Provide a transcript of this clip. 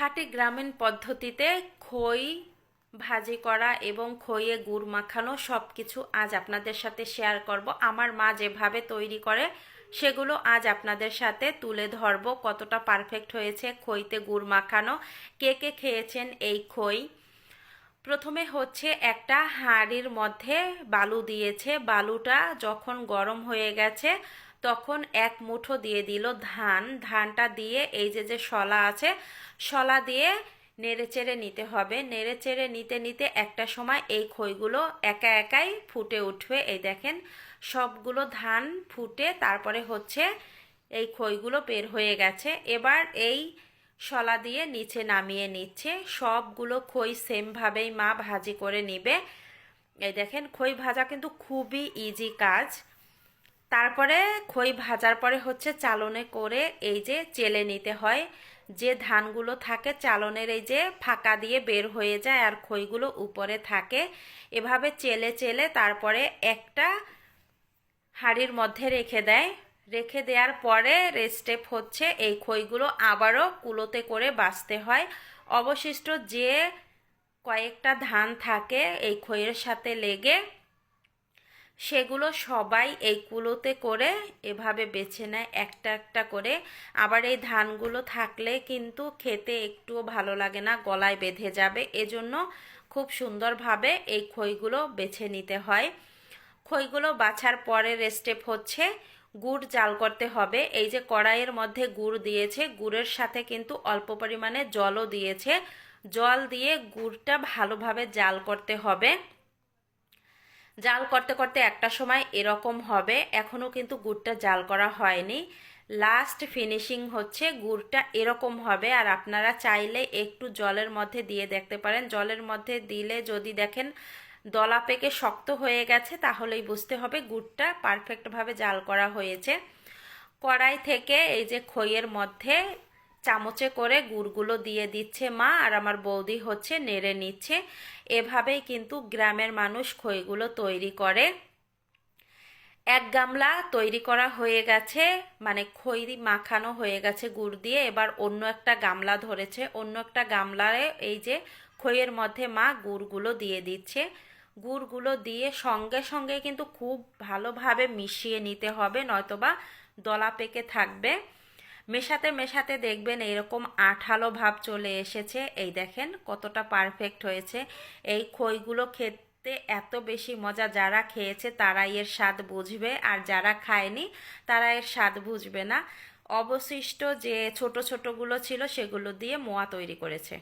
খাঁটি গ্রামীণ পদ্ধতিতে খই ভাজি করা এবং খইয়ে গুড় মাখানো সব কিছু আজ আপনাদের সাথে শেয়ার করব। আমার মা যেভাবে তৈরি করে, সেগুলো আজ আপনাদের সাথে তুলে ধরব কতটা পারফেক্ট হয়েছে খইতে গুড় মাখানো, কে কে খেয়েছেন এই খই। প্রথমে হচ্ছে একটা হাঁড়ির মধ্যে বালু দিয়েছে। বালুটা যখন গরম হয়ে গেছে তখন এক মুঠো দিয়ে দিল ধান। ধানটা দিয়ে এই যে যে শলা আছে, শলা দিয়ে নেড়েচেড়ে নিতে হবে। নেড়েচেড়ে নিতে নিতে একটা সময় এই খইগুলো একা একাই ফুটে উঠবে। এই দেখেন, সবগুলো ধান ফুটে তারপরে হচ্ছে এই খইগুলো বের হয়ে গেছে। এবার এই শলা দিয়ে নিচে নামিয়ে নিচ্ছে। সবগুলো খই সেমভাবেই মা ভাজি করে নিবে। এই দেখেন, খই ভাজা কিন্তু খুবই ইজি কাজ। তারপরে খই ভাজার পরে হচ্ছে চালনে করে এই যে চেলে নিতে হয়। যে ধানগুলো থাকে চালনের এই যে ফাঁকা দিয়ে বের হয়ে যায় আর খইগুলো উপরে থাকে, এভাবে চেলে চেলে তারপরে একটা হাঁড়ির মধ্যে রেখে দেয়। রেখে দেওয়ার পরে রেস্টেপ হচ্ছে এই খইগুলো আবারও কুলোতে করে বাছতে হয়। অবশিষ্ট যে কয়েকটা ধান থাকে এই খইয়ের সাথে লেগে সেগুলো সবাই এই কুলোতে করে এভাবে বেছে নেয়, একটা একটা করে। আবার এই ধানগুলো থাকলে কিন্তু খেতে একটুও ভালো লাগে না, গলায় বেঁধে যাবে। এজন্য খুব সুন্দরভাবে এই খইগুলো বেছে নিতে হয়। খইগুলো বাছার পরের স্টেপ হচ্ছে গুড় জাল করতে হবে। এই যে কড়াইয়ের মধ্যে গুড় দিয়েছে, গুড়ের সাথে কিন্তু অল্প পরিমাণে জলও দিয়েছে। জল দিয়ে গুড়টা ভালোভাবে জাল করতে হবে। জাল করতে করতে একটা সময় এরকম হবে। এখনও কিন্তু গুড়টা জাল করা হয়নি। লাস্ট ফিনিশিং হচ্ছে, গুড়টা এরকম হবে। আর আপনারা চাইলে একটু জলের মধ্যে দিয়ে দেখতে পারেন। জলের মধ্যে দিলে যদি দেখেন দলা পেকে শক্ত হয়ে গেছে, তাহলেই বুঝতে হবে গুড়টা পারফেক্টভাবে জাল করা হয়েছে। কড়াই থেকে এই যে খইয়ের মধ্যে চামচে করে গুড়গুলো দিয়ে দিচ্ছে মা, আর আমার বৌদি হচ্ছে নেড়ে নিচ্ছে। এভাবেই কিন্তু গ্রামের মানুষ খইগুলো তৈরি করে। এক গামলা তৈরি করা হয়ে গেছে মানে খই মাখানো হয়ে গেছে গুড় দিয়ে। এবার অন্য একটা গামলা ধরেছে, অন্য একটা গামলায় এই যে খইয়ের মধ্যে মা গুড়গুলো দিয়ে দিচ্ছে। গুড়গুলো দিয়ে সঙ্গে সঙ্গে কিন্তু খুব ভালোভাবে মিশিয়ে নিতে হবে, নয়তোবা দলা পেকে থাকবে। মেশাতে মেশাতে দেখবেন এরকম আঠালো ভাব চলে এসেছে। এই দেখেন কতটা পারফেক্ট হয়েছে। এই খইগুলো খেতে এত বেশি মজা যারা খেয়েছে তারাই এর স্বাদ বুঝবে আর যারা খায়নি তারা এর স্বাদ বুঝবে না। অবশিষ্ট যে ছোট ছোটগুলো ছিল সেগুলো দিয়ে মোয়া তৈরি করেছে।